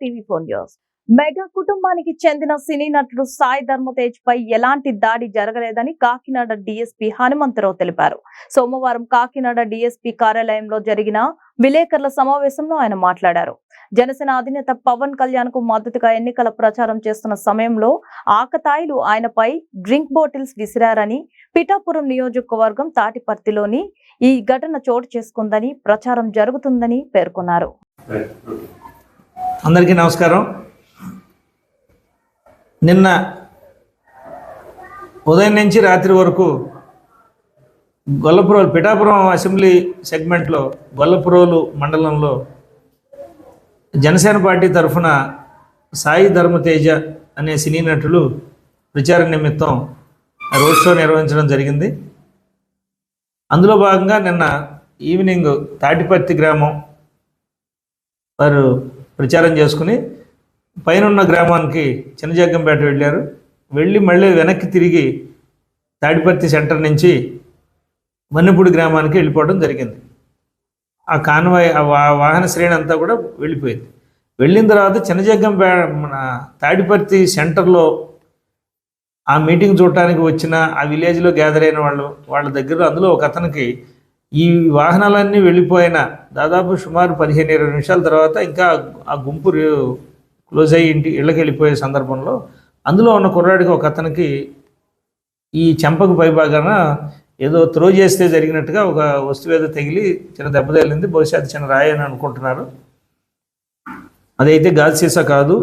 TV four news. Mega కుటుంబానికి చెందిన సినీ నటుడు సాయి ధర్మతేజ్ పై ఎలాంటి దాడి జరగలేదని కాకినాడ డీఎస్పీ హనుమంతరావు తెలిపారు. సోమవారం కాకినాడ డీఎస్పీ కార్యాలయంలో జరిగిన విలేకరుల సమావేశంలో ఆయన మాట్లాడారు. జనసేన అధినేత పవన్ కళ్యాణ్కు మద్దతుగా ఎన్నికల ప్రచారం చేస్తున్న సమయంలో ఆకతాయిలు ఆయనపై డ్రింక్ బాటిల్స్ విసిరారని పిఠాపురం నియోజకవర్గం తాటిపర్తిలోని ఈ ఘటన చోటు చేసుకుందని ప్రచారం జరుగుతుందని పేర్కొన్నారు. అందరికీ నమస్కారం. నిన్న ఉదయం నుంచి రాత్రి వరకు గొల్లపురోలు పిఠాపురం అసెంబ్లీ సెగ్మెంట్లో గొల్లపురోలు మండలంలో జనసేన పార్టీ తరఫున సాయి ధర్మతేజ అనే సినీ నటులు ప్రచార నిమిత్తం రోడ్ షో నిర్వహించడం జరిగింది. అందులో భాగంగా నిన్న ఈవినింగ్ తాటిపర్తి గ్రామం వారు ప్రచారం చేసుకుని పైనున్న గ్రామానికి చిన్నజగ్గంపేట వెళ్ళారు. వెళ్ళి మళ్ళీ వెనక్కి తిరిగి తాడిపర్తి సెంటర్ నుంచి మన్నెపూడి గ్రామానికి వెళ్ళిపోవడం జరిగింది. ఆ కాన్వాయ్ ఆ వాహన శ్రేణి అంతా కూడా వెళ్ళిపోయింది. వెళ్ళిన తర్వాత చిన్నజగ్గంపే మన తాడిపర్తి సెంటర్లో ఆ మీటింగ్ చూడటానికి వచ్చిన ఆ విలేజ్లో గ్యాదర్ అయిన వాళ్ళు వాళ్ళ దగ్గర అందులో ఒక అతనికి ఈ వాహనాలన్నీ వెళ్ళిపోయిన దాదాపు సుమారు పదిహేను ఇరవై నిమిషాల తర్వాత ఇంకా ఆ గుంపు క్లోజ్ అయ్యి ఇంటి ఇళ్ళకి వెళ్ళిపోయే సందర్భంలో అందులో ఉన్న కుర్రాడికి ఒక అతనికి ఈ చెంపకు పైభాగాన ఏదో త్రో చేస్తే జరిగినట్టుగా ఒక వస్తువు ఏదో తగిలి చిన్న దెబ్బ తగిలింది. బహుశా అది చిన్న రాయని అనుకుంటున్నారు. అదైతే గాజు సీసా కాదు.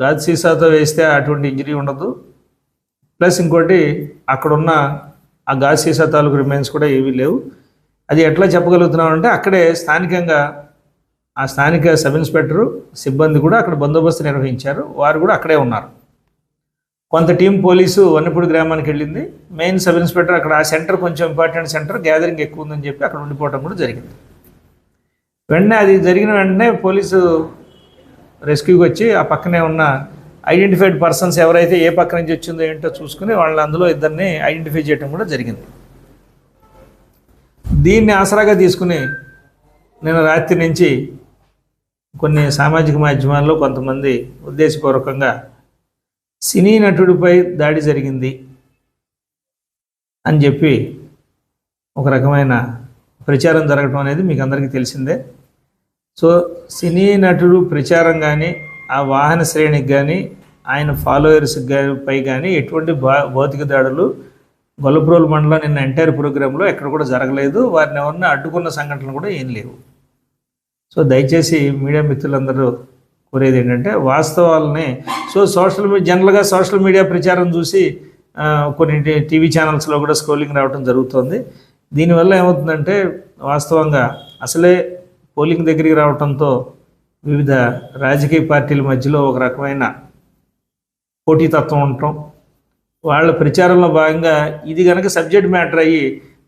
గాజు సీసాతో వేస్తే అటువంటి ఇంజరీ ఉండదు. ప్లస్ ఇంకోటి అక్కడున్న ఆ గాజు సీసా తాలూకు రిమైన్స్ కూడా ఏవీ లేవు. అది ఎట్లా చెప్పగలుగుతున్నాం అంటే అక్కడే స్థానికంగా ఆ స్థానిక సబ్ ఇన్స్పెక్టరు సిబ్బంది కూడా అక్కడ బందోబస్తు నిర్వహించారు. వారు కూడా అక్కడే ఉన్నారు. కొంత టీం పోలీసు వన్నపూడి గ్రామానికి వెళ్ళింది. మెయిన్ సబ్ ఇన్స్పెక్టర్ అక్కడ ఆ సెంటర్ కొంచెం ఇంపార్టెంట్ సెంటర్ గ్యాదరింగ్ ఎక్కువ ఉందని చెప్పి అక్కడ ఉండిపోవడం కూడా జరిగింది. వెంటనే అది జరిగిన వెంటనే పోలీసు రెస్క్యూకి వచ్చి ఆ పక్కనే ఉన్న ఐడెంటిఫైడ్ పర్సన్స్ ఎవరైతే ఏ పక్క నుంచి వచ్చిందో ఏంటో చూసుకుని వాళ్ళని అందులో ఇద్దరిని ఐడెంటిఫై చేయడం కూడా జరిగింది. దీన్ని ఆసరాగా తీసుకుని నేను రాత్రి నుంచి కొన్ని సామాజిక మాధ్యమాల్లో కొంతమంది ఉద్దేశపూర్వకంగా సినీ నటుడిపై దాడి జరిగింది అని చెప్పి ఒక రకమైన ప్రచారం జరగటం అనేది మీకు అందరికీ తెలిసిందే. సో సినీ నటుడు ప్రచారం కానీ ఆ వాహన శ్రేణికి కానీ ఆయన ఫాలోయర్స్ పై కానీ ఎటువంటి భా భౌతిక దాడులు గొల్లప్రోలు మండలం నిన్న ఎంటైర్ ప్రోగ్రాంలో ఎక్కడ కూడా జరగలేదు. వారిని ఎవరిని అడ్డుకున్న సంఘటనలు కూడా ఏం లేవు. సో దయచేసి మీడియా మిత్రులందరూ కోరేది ఏంటంటే వాస్తవాలని సో సోషల్ మీడియా జనరల్గా సోషల్ మీడియా ప్రచారం చూసి కొన్ని టీవీ ఛానల్స్లో కూడా స్క్రోలింగ్ రావడం జరుగుతుంది. దీనివల్ల ఏమవుతుందంటే వాస్తవంగా అసలే పోలింగ్ దగ్గరికి రావడంతో వివిధ రాజకీయ పార్టీల మధ్యలో ఒక రకమైన పోటీతత్వం ఉండటం వాళ్ళ ప్రచారంలో భాగంగా ఇది కనుక సబ్జెక్ట్ మ్యాటర్ అయ్యి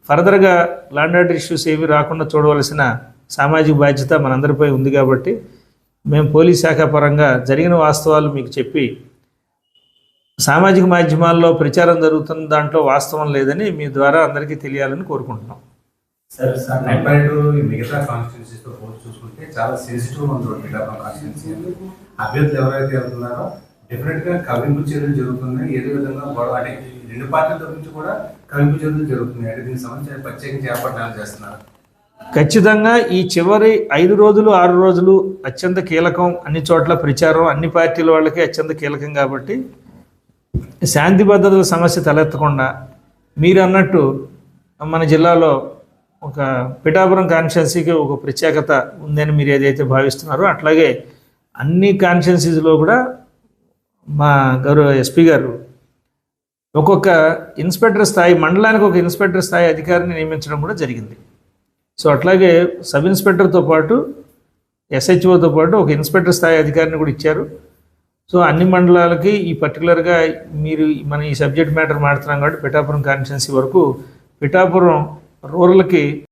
ఫర్దర్గా ల్యాండ్ ఆర్డర్ ఇష్యూస్ ఏవి రాకుండా చూడవలసిన సామాజిక బాధ్యత మనందరిపై ఉంది కాబట్టి మేము పోలీస్ శాఖ పరంగా జరిగిన వాస్తవాలు మీకు చెప్పి సామాజిక మాధ్యమాల్లో ప్రచారం జరుగుతున్న దాంట్లో వాస్తవం లేదని మీ ద్వారా అందరికీ తెలియాలని కోరుకుంటున్నాం. సార్ మిగతా పోల్చి చూసుకుంటే చాలా సెన్సిటివ్ ఉంది కాన్స్టిట్యూన్సీ అభ్యర్థులు ఎవరైతే వెళ్తున్నారో డెఫినెట్గా కవింపు చర్యలు జరుగుతున్నాయి. ఏదో విధంగా గొడవ అంటే రెండు పార్టీల గురించి కూడా కవింపు చర్యలు జరుగుతున్నాయి. అంటే దీనికి సంబంధించి ప్రత్యేకించి ఏర్పాటు చేస్తున్నారు. ఖచ్చితంగా ఈ చివరి ఐదు రోజులు ఆరు రోజులు అత్యంత కీలకం అన్ని చోట్ల ప్రచారం అన్ని పార్టీల వాళ్ళకి అత్యంత కీలకం కాబట్టి శాంతి భద్రతల సమస్య తలెత్తకుండా మీరు అన్నట్టు మన జిల్లాలో ఒక పిఠాపురం కాన్స్టిట్యున్సీకి ఒక ప్రత్యేకత ఉందని మీరు ఏదైతే భావిస్తున్నారో అట్లాగే అన్ని కాన్స్టిట్యున్సీస్లో కూడా మా గౌరవ ఎస్పీ గారు ఒక్కొక్క ఇన్స్పెక్టర్ స్థాయి మండలానికి ఒక ఇన్స్పెక్టర్ స్థాయి అధికారిని నియమించడం కూడా జరిగింది. సో అట్లాగే సబ్ ఇన్స్పెక్టర్తో పాటు ఎస్హెచ్ఓతో పాటు ఒక ఇన్స్పెక్టర్ స్థాయి అధికారిని కూడా ఇచ్చారు. సో అన్ని మండలాలకి ఈ పర్టికులర్గా మీరు మన ఈ సబ్జెక్ట్ మ్యాటర్ మాడుతున్నాం కాబట్టి పిఠాపురం కాన్స్టిట్యున్సీ వరకు పిఠాపురం రూరల్కి